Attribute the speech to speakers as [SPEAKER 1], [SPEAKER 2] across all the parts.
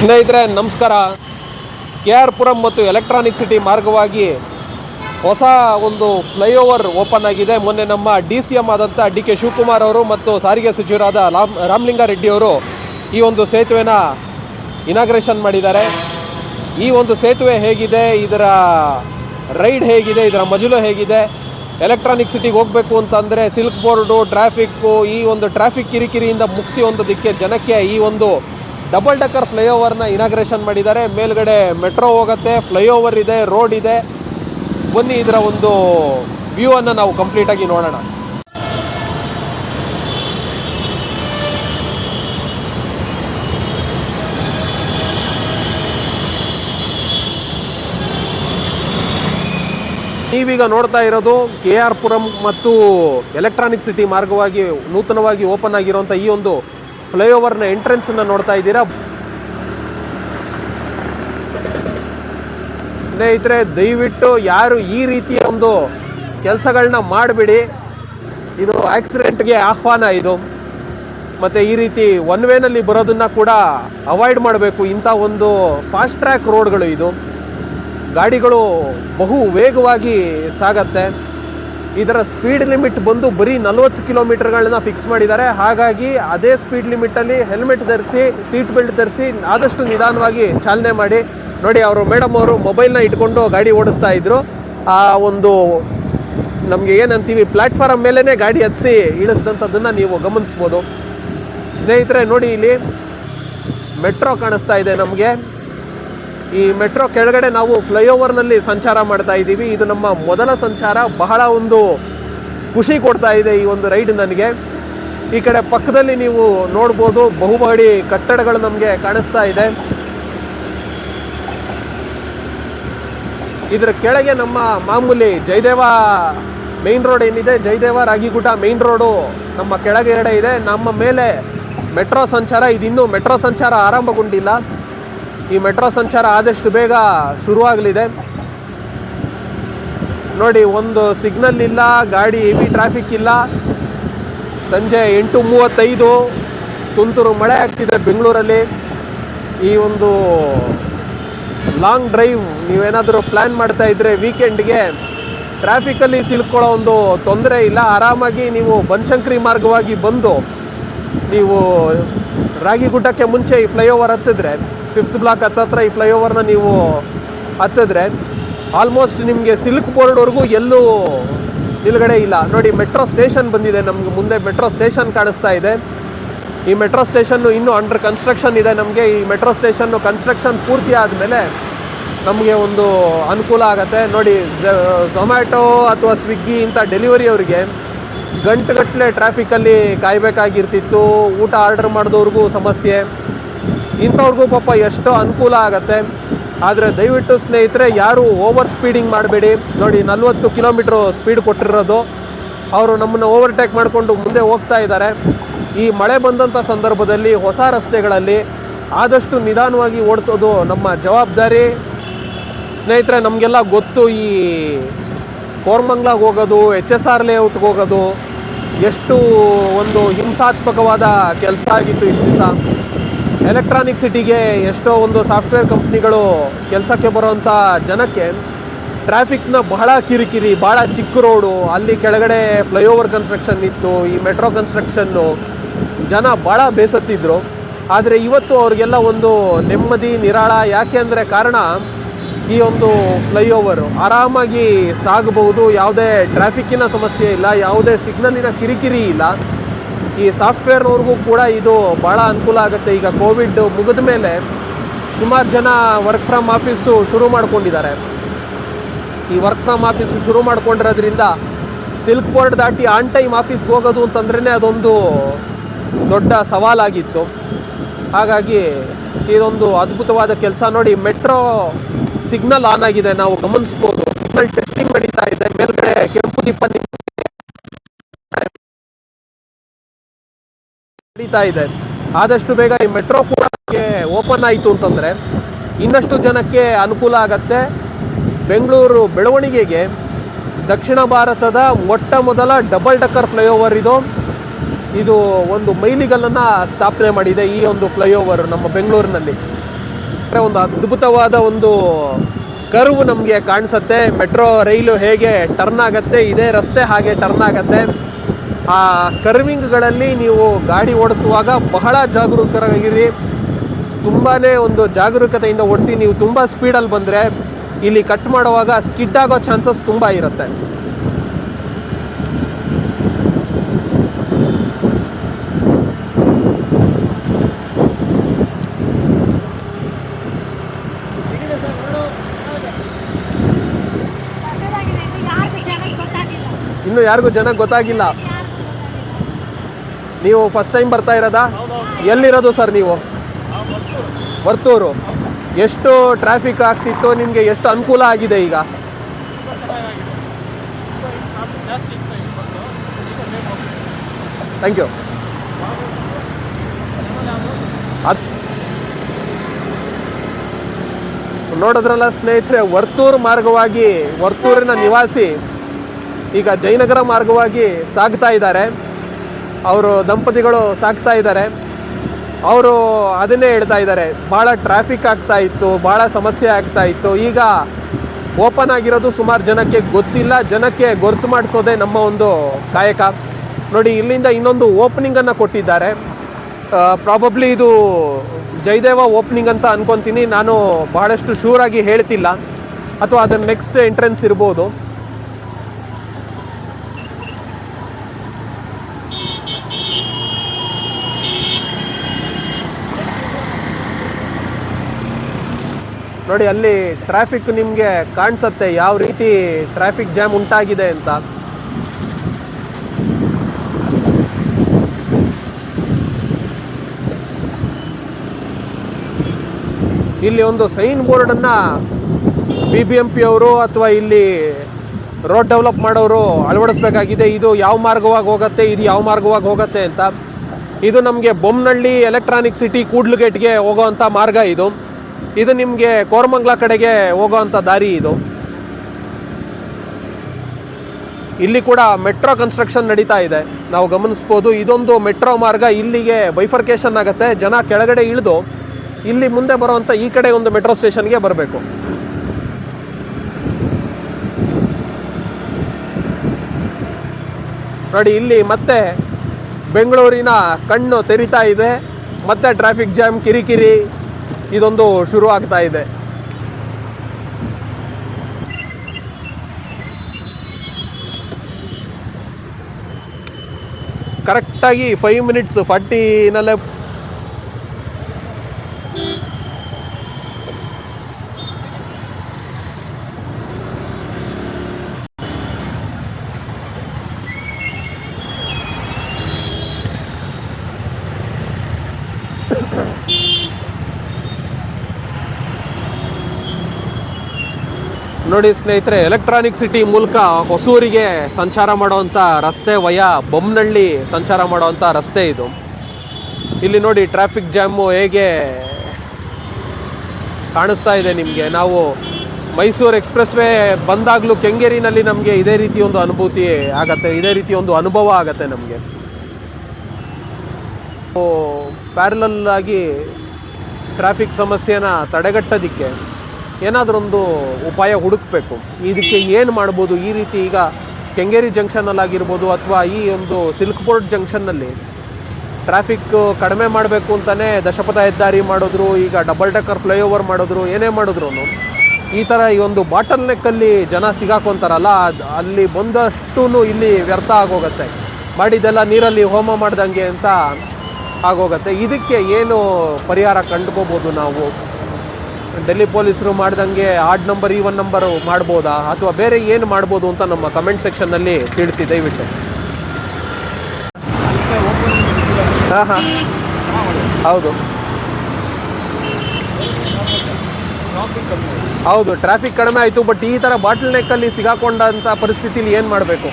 [SPEAKER 1] ಸ್ನೇಹಿತರೆ, ನಮಸ್ಕಾರ. K R Puram ಮತ್ತು ಎಲೆಕ್ಟ್ರಾನಿಕ್ ಸಿಟಿ ಮಾರ್ಗವಾಗಿ ಹೊಸ ಒಂದು ಫ್ಲೈಓವರ್ ಓಪನ್ ಆಗಿದೆ. ಮೊನ್ನೆ ನಮ್ಮ ಡಿ ಸಿ ಎಂ ಆದಂಥ ಡಿ ಕೆ ಶಿವಕುಮಾರ್ ಅವರು ಮತ್ತು ಸಾರಿಗೆ ಸಚಿವರಾದ ರಾಮ್ ರಾಮಲಿಂಗಾರೆಡ್ಡಿ ಅವರು ಈ ಒಂದು ಸೇತುವೆನ ಇನಾಗ್ರೇಷನ್ ಮಾಡಿದ್ದಾರೆ. ಈ ಒಂದು ಸೇತುವೆ ಹೇಗಿದೆ, ಇದರ ರೈಡ್ ಹೇಗಿದೆ, ಇದರ ಮಜಲು ಹೇಗಿದೆ? ಎಲೆಕ್ಟ್ರಾನಿಕ್ ಸಿಟಿಗೆ ಹೋಗಬೇಕು ಅಂತಂದರೆ ಸಿಲ್ಕ್ ಬೋರ್ಡು, ಟ್ರಾಫಿಕ್ಕು, ಈ ಒಂದು ಟ್ರಾಫಿಕ್ ಕಿರಿಕಿರಿಯಿಂದ ಮುಕ್ತಿ ಹೊಂದೋದಕ್ಕೆ ಜನಕ್ಕೆ ಈ ಒಂದು ಡಬಲ್ ಡಕ್ಕರ್ ಫ್ಲೈಓವರ್ನ ಇನಾಗ್ರೇಷನ್ ಮಾಡಿದ್ದಾರೆ. ಮೇಲ್ಗಡೆ ಮೆಟ್ರೋ ಹೋಗುತ್ತೆ ಫ್ಲೈಓವರ್ ಇದೆ ರೋಡ್ ಇದೆ. ಬನ್ನಿ ಇದರ ಒಂದು ವ್ಯೂ ಅನ್ನು ನಾವು ಕಂಪ್ಲೀಟಾಗಿ ನೋಡೋಣ. ನೀವೀಗ ನೋಡ್ತಾ ಇರೋದು ಕೆ ಆರ್ ಪುರಂ ಮತ್ತು ಎಲೆಕ್ಟ್ರಾನಿಕ್ ಸಿಟಿ ಮಾರ್ಗವಾಗಿ ನೂತನವಾಗಿ ಓಪನ್ ಆಗಿರುವಂಥ ಈ ಒಂದು ಫ್ಲೈಓವರ್ನ ಎಂಟ್ರೆನ್ಸನ್ನು ನೋಡ್ತಾ ಇದ್ದೀರಾ? ಸ್ನೇಹಿತರೆ, ದಯವಿಟ್ಟು ಯಾರು ಈ ರೀತಿಯ ಒಂದು ಕೆಲಸಗಳನ್ನ ಮಾಡಿಬಿಡಿ. ಇದು ಆಕ್ಸಿಡೆಂಟ್ಗೆ ಆಹ್ವಾನ ಇದು. ಮತ್ತು ಈ ರೀತಿ ಒನ್ ವೇನಲ್ಲಿ ಬರೋದನ್ನ ಕೂಡ ಅವಾಯ್ಡ್ ಮಾಡಬೇಕು. ಇಂಥ ಒಂದು ಫಾಸ್ಟ್ ಟ್ರ್ಯಾಕ್ ರೋಡ್ಗಳು ಇದು. ಗಾಡಿಗಳು ಬಹು ವೇಗವಾಗಿ ಸಾಗತ್ತೆ. ಇದರ ಸ್ಪೀಡ್ ಲಿಮಿಟ್ ಬಂದು ಬರೀ ನಲವತ್ತು ಕಿಲೋಮೀಟರ್ಗಳನ್ನ ಫಿಕ್ಸ್ ಮಾಡಿದ್ದಾರೆ. ಹಾಗಾಗಿ ಅದೇ ಸ್ಪೀಡ್ ಲಿಮಿಟಲ್ಲಿ ಹೆಲ್ಮೆಟ್ ಧರಿಸಿ ಸೀಟ್ ಬೆಲ್ಟ್ ಧರಿಸಿ ಆದಷ್ಟು ನಿಧಾನವಾಗಿ ಚಾಲನೆ ಮಾಡಿ. ನೋಡಿ, ಅವರು ಮೇಡಮ್ ಅವರು ಮೊಬೈಲ್ನ ಇಟ್ಕೊಂಡು ಗಾಡಿ ಓಡಿಸ್ತಾ ಇದ್ರು. ಆ ಒಂದು ನಮಗೆ ಏನಂತೀವಿ ಪ್ಲ್ಯಾಟ್ಫಾರಮ್ ಮೇಲೇ ಗಾಡಿ ಹತ್ಸಿ ಇಳಿಸಿದಂಥದ್ದನ್ನು ನೀವು ಗಮನಿಸ್ಬೋದು. ಸ್ನೇಹಿತರೆ, ನೋಡಿ ಇಲ್ಲಿ ಮೆಟ್ರೋ ಕಾಣಿಸ್ತಾ ಇದೆ ನಮಗೆ. ಈ ಮೆಟ್ರೋ ಕೆಳಗಡೆ ನಾವು ಫ್ಲೈಓವರ್ನಲ್ಲಿ ಸಂಚಾರ ಮಾಡ್ತಾ ಇದ್ದೀವಿ. ಇದು ನಮ್ಮ ಮೊದಲ ಸಂಚಾರ. ಬಹಳ ಒಂದು ಖುಷಿ ಕೊಡ್ತಾ ಇದೆ ಈ ಒಂದು ರೈಡ್ ನನಗೆ. ಈ ಕಡೆ ಪಕ್ಕದಲ್ಲಿ ನೀವು ನೋಡ್ಬೋದು ಬಹುಮಹಡಿ ಕಟ್ಟಡಗಳು ನಮಗೆ ಕಾಣಿಸ್ತಾ ಇದೆ. ಇದರ ಕೆಳಗೆ ನಮ್ಮ ಮಾಮೂಲಿ ಜಯದೇವ ಮೇನ್ ರೋಡ್ ಏನಿದೆ? ಜಯದೇವ ರಾಗಿಗುಡ್ಡ ಮೇನ್ ರೋಡು ನಮ್ಮ ಕೆಳಗಡೆ ಇದೆ. ನಮ್ಮ ಮೇಲೆ ಮೆಟ್ರೋ ಸಂಚಾರ. ಇದಿನ್ನೂ ಮೆಟ್ರೋ ಸಂಚಾರ ಆರಂಭಗೊಂಡಿಲ್ಲ. ಈ ಮೆಟ್ರೋ ಸಂಚಾರ ಆದಷ್ಟು ಬೇಗ ಶುರುವಾಗಲಿದೆ. ನೋಡಿ, ಒಂದು ಸಿಗ್ನಲ್ ಇಲ್ಲ, ಗಾಡಿ ಹೆವಿ ಟ್ರಾಫಿಕ್ ಇಲ್ಲ. ಸಂಜೆ ಎಂಟು ಮೂವತ್ತೈದು ತುಂತುರು ಮಳೆ ಆಗ್ತಿದೆ ಬೆಂಗಳೂರಲ್ಲಿ. ಈ ಒಂದು ಲಾಂಗ್ ಡ್ರೈವ್ ನೀವೇನಾದರೂ ಪ್ಲ್ಯಾನ್ ಮಾಡ್ತಾ ಇದ್ರೆ ವೀಕೆಂಡ್ಗೆ ಟ್ರಾಫಿಕಲ್ಲಿ ಸಿಲ್ಕೊಳ್ಳೋ ಒಂದು ತೊಂದರೆ ಇಲ್ಲ. ಆರಾಮಾಗಿ ನೀವು ಬನಶಂಕರಿ ಮಾರ್ಗವಾಗಿ ಬಂದು ನೀವು ರಾಗಿಗುಡ್ಡಕ್ಕೆ ಮುಂಚೆ ಈ ಫ್ಲೈಓವರ್ ಹತ್ತಿದ್ರೆ ಫಿಫ್ತ್ ಬ್ಲಾಕ್ ಹತ್ತತ್ರ ಈ ಫ್ಲೈಓವರ್ನ ನೀವು ಹತ್ತಿದ್ರೆ ಆಲ್ಮೋಸ್ಟ್ ನಿಮಗೆ ಸಿಲ್ಕ್ ಬೋರ್ಡ್ವರೆಗೂ ಎಲ್ಲೂ ನಿಲುಗಡೆ ಇಲ್ಲ. ನೋಡಿ, ಮೆಟ್ರೋ ಸ್ಟೇಷನ್ ಬಂದಿದೆ ನಮ್ಗೆ ಮುಂದೆ. ಮೆಟ್ರೋ ಸ್ಟೇಷನ್ ಕಾಣಿಸ್ತಾ ಇದೆ. ಈ ಮೆಟ್ರೋ ಸ್ಟೇಷನ್ನು ಇನ್ನೂ ಅಂಡರ್ ಕನ್ಸ್ಟ್ರಕ್ಷನ್ ಇದೆ ನಮಗೆ. ಈ ಮೆಟ್ರೋ ಸ್ಟೇಷನ್ನು ಕನ್ಸ್ಟ್ರಕ್ಷನ್ ಪೂರ್ತಿ ಆದಮೇಲೆ ನಮಗೆ ಒಂದು ಅನುಕೂಲ ಆಗುತ್ತೆ. ನೋಡಿ ಝೊಮ್ಯಾಟೊ ಅಥವಾ ಸ್ವಿಗ್ಗಿ ಇಂಥ ಡೆಲಿವರಿ ಅವರಿಗೆ ಗಂಟುಗಟ್ಟಲೆ ಟ್ರಾಫಿಕಲ್ಲಿ ಕಾಯಬೇಕಾಗಿರ್ತಿತ್ತು. ಊಟ ಆರ್ಡರ್ ಮಾಡಿದವ್ರಿಗೂ ಸಮಸ್ಯೆ. ಇಂಥವ್ರಿಗೂ ಪಾಪ ಎಷ್ಟೋ ಅನುಕೂಲ ಆಗುತ್ತೆ. ಆದರೆ ದಯವಿಟ್ಟು ಸ್ನೇಹಿತರೆ, ಯಾರು ಓವರ್ ಸ್ಪೀಡಿಂಗ್ ಮಾಡಬೇಡಿ. ನೋಡಿ, ನಲ್ವತ್ತು ಕಿಲೋಮೀಟ್ರ್ ಸ್ಪೀಡ್ ಕೊಟ್ಟಿರೋದು. ಅವರು ನಮ್ಮನ್ನು ಓವರ್ಟೇಕ್ ಮಾಡಿಕೊಂಡು ಮುಂದೆ ಹೋಗ್ತಾ ಇದ್ದಾರೆ. ಈ ಮಳೆ ಬಂದಂಥ ಸಂದರ್ಭದಲ್ಲಿ ಹೊಸ ರಸ್ತೆಗಳಲ್ಲಿ ಆದಷ್ಟು ನಿಧಾನವಾಗಿ ಓಡಿಸೋದು ನಮ್ಮ ಜವಾಬ್ದಾರಿ. ಸ್ನೇಹಿತರೆ, ನಮಗೆಲ್ಲ ಗೊತ್ತು ಈ ಕೋರ್ಮಂಗ್ಲಾಗೆ ಹೋಗೋದು ಎಚ್ ಎಸ್ ಆರ್ ಲೇಔಟ್ಗೆ ಹೋಗೋದು. ಎಷ್ಟು ಒಂದು ಹಿಂಸಾತ್ಮಕವಾದ ಕೆಲಸ ಆಗಿತ್ತು ಇಷ್ಟು ದಿವಸ. ಎಲೆಕ್ಟ್ರಾನಿಕ್ ಸಿಟಿಗೆ ಎಷ್ಟೋ ಒಂದು ಸಾಫ್ಟ್ವೇರ್ ಕಂಪ್ನಿಗಳು ಕೆಲಸಕ್ಕೆ ಬರುವಂಥ ಜನಕ್ಕೆ ಟ್ರಾಫಿಕ್ನ ಬಹಳ ಕಿರಿಕಿರಿ ಭಾಳ ಚಿಕ್ಕ ರೋಡು ಅಲ್ಲಿ ಕೆಳಗಡೆ ಫ್ಲೈಓವರ್ ಕನ್ಸ್ಟ್ರಕ್ಷನ್ ಇತ್ತು, ಈ ಮೆಟ್ರೋ ಕನ್ಸ್ಟ್ರಕ್ಷನ್ನು ಜನ ಭಾಳ ಬೇಸತ್ತಿದ್ರು. ಆದರೆ ಇವತ್ತು ಅವ್ರಿಗೆಲ್ಲ ಒಂದು ನೆಮ್ಮದಿ, ನಿರಾಳ, ಯಾಕೆ ಅಂದರೆ ಕಾರಣ ಈ ಒಂದು ಫ್ಲೈಓವರು ಆರಾಮಾಗಿ ಸಾಗಬಹುದು, ಯಾವುದೇ ಟ್ರಾಫಿಕ್ಕಿನ ಸಮಸ್ಯೆ ಇಲ್ಲ, ಯಾವುದೇ ಸಿಗ್ನಲಿನ ಕಿರಿಕಿರಿ ಇಲ್ಲ. ಈ ಸಾಫ್ಟ್ವೇರ್ನವ್ರಿಗೂ ಕೂಡ ಇದು ಭಾಳ ಅನುಕೂಲ ಆಗುತ್ತೆ. ಈಗ ಕೋವಿಡ್ ಮುಗಿದ ಮೇಲೆ ಸುಮಾರು ಜನ ವರ್ಕ್ ಫ್ರಮ್ ಆಫೀಸು ಶುರು ಮಾಡ್ಕೊಂಡಿದ್ದಾರೆ. ಈ ವರ್ಕ್ ಫ್ರಮ್ ಆಫೀಸ್ ಶುರು ಮಾಡ್ಕೊಂಡಿರೋದ್ರಿಂದ ಸಿಲ್ಕ್ ಬೋರ್ಡ್ ದಾಟಿ ಆನ್ ಟೈಮ್ ಆಫೀಸ್ಗೆ ಹೋಗೋದು ಅಂತಂದ್ರೇ ಅದೊಂದು ದೊಡ್ಡ ಸವಾಲಾಗಿತ್ತು. ಹಾಗಾಗಿ ಇದೊಂದು ಅದ್ಭುತವಾದ ಕೆಲಸ ನೋಡಿ ಮೆಟ್ರೋ ಸಿಗ್ನಲ್ ಆನ್ ಆಗಿದೆ. ನಾವು ಗಮನಿಸ್ಬೋದು. ಸಿಗ್ನಲ್ ಟೆಸ್ಟಿಂಗ್ ನಡೀತಾ ಇದೆ. ಮೇಲ್ಗಡೆ ಕೆಂಪು ದೀಪ ನಡೀತಾ ಇದೆ. ಆದಷ್ಟು ಬೇಗ ಈ ಮೆಟ್ರೋ ಕೂಡ ಓಪನ್ ಆಯಿತು ಅಂತಂದರೆ ಇನ್ನಷ್ಟು ಜನಕ್ಕೆ ಅನುಕೂಲ ಆಗತ್ತೆ. ಬೆಂಗಳೂರು ಬೆಳವಣಿಗೆಗೆ ದಕ್ಷಿಣ ಭಾರತದ ಮೊಟ್ಟ ಮೊದಲ ಡಬಲ್ ಡಕ್ಕರ್ ಫ್ಲೈಓವರ್ ಇದು. ಇದು ಒಂದು ಮೈಲಿಗಲ್ಲನ್ನು ಸ್ಥಾಪನೆ ಮಾಡಿದೆ ಈ ಒಂದು ಫ್ಲೈಓವರ್ ನಮ್ಮ ಬೆಂಗಳೂರಿನಲ್ಲಿ. ಒಂದು ಅದ್ಭುತವಾದ ಒಂದು ಕರ್ವ್ ನಮಗೆ ಕಾಣಿಸುತ್ತೆ. ಮೆಟ್ರೋ ರೈಲು ಹೇಗೆ ಟರ್ನ್ ಆಗುತ್ತೆ, ಇದೇ ರಸ್ತೆ ಹಾಗೆ ಟರ್ನ್ ಆಗುತ್ತೆ. ಆ ಕರ್ವಿಂಗ್ಗಳಲ್ಲಿ ನೀವು ಗಾಡಿ ಓಡಿಸುವಾಗ ಬಹಳ ಜಾಗರೂಕರಾಗಿರಿ. ತುಂಬಾ ಒಂದು ಜಾಗರೂಕತೆಯಿಂದ ಓಡಿಸಿ, ನೀವು ತುಂಬ ಸ್ಪೀಡಲ್ಲಿ ಬಂದರೆ ಇಲ್ಲಿ ಕಟ್ ಮಾಡುವಾಗ ಸ್ಕಿಡ್ ಆಗೋ ಚಾನ್ಸಸ್ ತುಂಬ ಇರುತ್ತೆ.
[SPEAKER 2] ಇನ್ನು ಯಾರಿಗೂ ಜನಕ್ಕೆ ಗೊತ್ತಾಗಿಲ್ಲ.
[SPEAKER 1] ನೀವು ಫಸ್ಟ್ ಟೈಮ್ ಬರ್ತಾ ಇರೋದಾ? ಎಲ್ಲಿರೋದು ಸರ್ ನೀವು? ವರ್ತೂರು. ಎಷ್ಟು ಟ್ರಾಫಿಕ್ ಆಗ್ತಿತ್ತು? ನಿಮಗೆ ಎಷ್ಟು ಅನುಕೂಲ ಆಗಿದೆ ಈಗ? ಥ್ಯಾಂಕ್ ಯು ನೋಡಿದ್ರಲ್ಲ ಸ್ನೇಹಿತರೆ, ವರ್ತೂರು ಮಾರ್ಗವಾಗಿ, ವರ್ತೂರಿನ ನಿವಾಸಿ ಈಗ ಜಯನಗರ ಮಾರ್ಗವಾಗಿ ಸಾಗ್ತಾ ಇದ್ದಾರೆ. ಅವರು ದಂಪತಿಗಳು ಸಾಗ್ತಾ ಇದ್ದಾರೆ. ಅವರು ಅದನ್ನೇ ಹೇಳ್ತಾ ಇದ್ದಾರೆ. ಭಾಳ ಟ್ರಾಫಿಕ್ ಆಗ್ತಾ ಇತ್ತು ಭಾಳ ಸಮಸ್ಯೆ ಆಗ್ತಾ ಇತ್ತು. ಈಗ ಓಪನ್ ಆಗಿರೋದು ಸುಮಾರು ಜನಕ್ಕೆ ಗೊತ್ತಿಲ್ಲ. ಜನಕ್ಕೆ ಗೊರ್ತು ಮಾಡಿಸೋದೇ ನಮ್ಮ ಒಂದು ಕಾಯಕ. ನೋಡಿ, ಇಲ್ಲಿಂದ ಇನ್ನೊಂದು ಓಪನಿಂಗನ್ನು ಕೊಟ್ಟಿದ್ದಾರೆ. ಪ್ರಾಬಬ್ಲಿ ಇದು ಜಯದೇವ ಓಪನಿಂಗ್ ಅಂತ ಅನ್ಕೊತೀನಿ. ನಾನು ಬಹಳಷ್ಟು ಶೂರಾಗಿ ಹೇಳ್ತಿಲ್ಲ. ಅಥವಾ ಅದನ್ನ ನೆಕ್ಸ್ಟ್ ಎಂಟ್ರೆನ್ಸ್ ಇರ್ಬೋದು. ನೋಡಿ, ಅಲ್ಲಿ ಟ್ರಾಫಿಕ್ ನಿಮಗೆ ಕಾಣಿಸುತ್ತೆ, ಯಾವ ರೀತಿ ಟ್ರಾಫಿಕ್ ಜಾಮ್ ಉಂಟಾಗಿದೆ ಅಂತ. ಇಲ್ಲಿ ಒಂದು ಸೈನ್ ಬೋರ್ಡನ್ನು ಬಿ ಬಿ ಎಂ ಪಿ ಅವರು ಅಥವಾ ಇಲ್ಲಿ ರೋಡ್ ಡೆವಲಪ್ ಮಾಡೋರು ಅಳವಡಿಸ್ಬೇಕಾಗಿದೆ. ಇದು ಯಾವ ಮಾರ್ಗವಾಗಿ ಹೋಗುತ್ತೆ, ಇದು ಯಾವ ಮಾರ್ಗವಾಗಿ ಹೋಗುತ್ತೆ ಅಂತ. ಇದು ನಮಗೆ ಬೊಮ್ಮನಹಳ್ಳಿ ಎಲೆಕ್ಟ್ರಾನಿಕ್ ಸಿಟಿ ಕೂಡ್ಲುಗೇಟ್ಗೆ ಹೋಗೋವಂಥ ಮಾರ್ಗ ಇದು. ಇದು ನಿಮಗೆ ಕೋರಮಂಗ್ಲ ಕಡೆಗೆ ಹೋಗೋವಂಥ ದಾರಿ ಇದು. ಇಲ್ಲಿ ಕೂಡ ಮೆಟ್ರೋ ಕನ್ಸ್ಟ್ರಕ್ಷನ್ ನಡೀತಾ ಇದೆ. ನಾವು ಗಮನಿಸ್ಬೋದು, ಇದೊಂದು ಮೆಟ್ರೋ ಮಾರ್ಗ ಇಲ್ಲಿಗೆ ಬೈಫರ್ಕೇಶನ್ ಆಗುತ್ತೆ. ಜನ ಕೆಳಗಡೆ ಇಳಿದು ಇಲ್ಲಿ ಮುಂದೆ ಬರುವಂಥ ಈ ಕಡೆ ಒಂದು ಮೆಟ್ರೋ ಸ್ಟೇಷನ್ಗೆ ಬರಬೇಕು. ನೋಡಿ, ಇಲ್ಲಿ ಮತ್ತೆ ಬೆಂಗಳೂರಿನ ಕಣ್ಣು ತೆರಿತಾ ಇದೆ. ಮತ್ತೆ ಟ್ರಾಫಿಕ್ ಜಾಮ್ ಕಿರಿಕಿರಿ. ಇದೊಂದು ಶುರು ಆಗ್ತಾ ಇದೆ. ಕರೆಕ್ಟಾಗಿ ಫೈವ್ ಮಿನಿಟ್ಸ್ ಫಾರ್ಟಿನಲ್ಲೇ ನೋಡಿ ಸ್ನೇಹಿತರೆ ಎಲೆಕ್ಟ್ರಾನಿಕ್ ಸಿಟಿ ಮೂಲಕ ಹೊಸೂರಿಗೆ ಸಂಚಾರ ಮಾಡುವಂಥ ರಸ್ತೆ ವಯ ಬೊಮ್ಮನಹಳ್ಳಿ ಸಂಚಾರ ಮಾಡುವಂಥ ರಸ್ತೆ ಇದು. ಇಲ್ಲಿ ನೋಡಿ ಟ್ರಾಫಿಕ್ ಜಾಮು ಹೇಗೆ ಕಾಣಿಸ್ತಾ ಇದೆ ನಿಮಗೆ. ನಾವು ಮೈಸೂರು ಎಕ್ಸ್ಪ್ರೆಸ್ ವೇ ಬಂದಾಗಲೂ ಕೆಂಗೇರಿನಲ್ಲಿ ನಮಗೆ ಇದೇ ರೀತಿ ಒಂದು ಅನುಭೂತಿ ಆಗತ್ತೆ, ಇದೇ ರೀತಿ ಒಂದು ಅನುಭವ ಆಗತ್ತೆ ನಮಗೆ. ಪ್ಯಾರಲಲ್ ಆಗಿ ಟ್ರಾಫಿಕ್ ಸಮಸ್ಯೆನ ತಡೆಗಟ್ಟೋದಕ್ಕೆ. ಏನಾದರೊಂದು ಉಪಾಯ ಹುಡುಕಬೇಕು. ಇದಕ್ಕೆ ಏನು ಮಾಡ್ಬೋದು? ಈ ರೀತಿ ಈಗ ಕೆಂಗೇರಿ ಜಂಕ್ಷನಲ್ಲಾಗಿರ್ಬೋದು ಅಥವಾ ಈ ಒಂದು ಸಿಲ್ಕ್ ಬೋರ್ಡ್ ಜಂಕ್ಷನ್ನಲ್ಲಿ ಟ್ರಾಫಿಕ್ ಕಡಿಮೆ ಮಾಡಬೇಕು ಅಂತಲೇ ದಶಪಥ ಹೆದ್ದಾರಿ ಮಾಡಿದ್ರು, ಈಗ ಡಬಲ್ ಡೆಕ್ಕರ್ ಫ್ಲೈಓವರ್ ಮಾಡಿದ್ರು, ಏನೇ ಮಾಡಿದ್ರು ಈ ಥರ ಈ ಒಂದು ಬಾಟಲ್ ನೆಕ್ಕಲ್ಲಿ ಜನ ಸಿಗಾಕೊಂತಾರಲ್ಲ ಅಲ್ಲಿ ಬಂದಷ್ಟು ಇಲ್ಲಿ ವ್ಯರ್ಥ ಆಗೋಗತ್ತೆ. ಮಾಡಿದ್ದೆಲ್ಲ ನೀರಲ್ಲಿ ಹೋಮ ಮಾಡ್ದಂಗೆ ಅಂತ ಆಗೋಗತ್ತೆ. ಇದಕ್ಕೆ ಏನು ಪರಿಹಾರ ಕಂಡುಕೋಬೋದು ನಾವು? ಡೆಲ್ಲಿ ಪೊಲೀಸರು ಮಾಡ್ದಂಗೆ odd number even number ಮಾಡ್ಬೋದಾ? ಅಥವಾ ಬೇರೆ ಏನು ಮಾಡ್ಬೋದು ಅಂತ ನಮ್ಮ ಕಮೆಂಟ್ ಸೆಕ್ಷನ್ನಲ್ಲಿ ತಿಳಿಸಿ, ದಯವಿಟ್ಟು. ಹಾಂ ಹಾಂ. ಹೌದು. ಹೌದು ಟ್ರಾಫಿಕ್ ಕಡಿಮೆ ಆಯಿತು ಬಟ್ ಈ ಥರ ಬಾಟಲ್ ನೆಕ್ಕಲ್ಲಿ ಸಿಗಾಕೊಂಡಂಥ ಪರಿಸ್ಥಿತಿಲಿ ಏನು ಮಾಡಬೇಕು?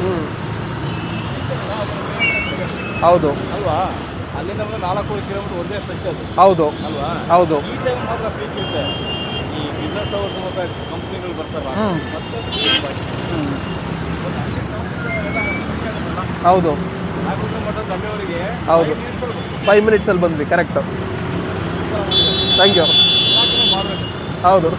[SPEAKER 1] ಹ್ಞೂ ಹೌದು.
[SPEAKER 3] ಅಲ್ವಾ? ಅಲ್ಲಿಂದ ನಾಲ್ಕೂವರೆ ಕಿಲೋಮೀಟರ್ ಒಂದೇ ಸ್ಟ್ರೆಚ್ ಅದು.
[SPEAKER 1] ಹೌದು.
[SPEAKER 3] ಅಲ್ವಾ?
[SPEAKER 1] ಹೌದು.
[SPEAKER 3] ಈ ಟೈಮ್ ಮಾತ್ರ ಪೀಕ್ ಇರುತ್ತೆ ಈ ಬಿಸ್ನೆಸ್ ಅವರ್ಸ್ ಮತ್ತೆ ಕಂಪ್ನಿಗಳು ಬರ್ತಾರ
[SPEAKER 1] ಹ್ಮ್.
[SPEAKER 3] ಮತ್ತೆ
[SPEAKER 1] ಹೌದು.
[SPEAKER 3] ಹೌದು. ಫೈವ್ ಮಿನಿಟ್ಸಲ್ಲಿ ಬಂದ್ವಿ ಕರೆಕ್ಟು ಥ್ಯಾಂಕ್ ಯು ಹೌದು.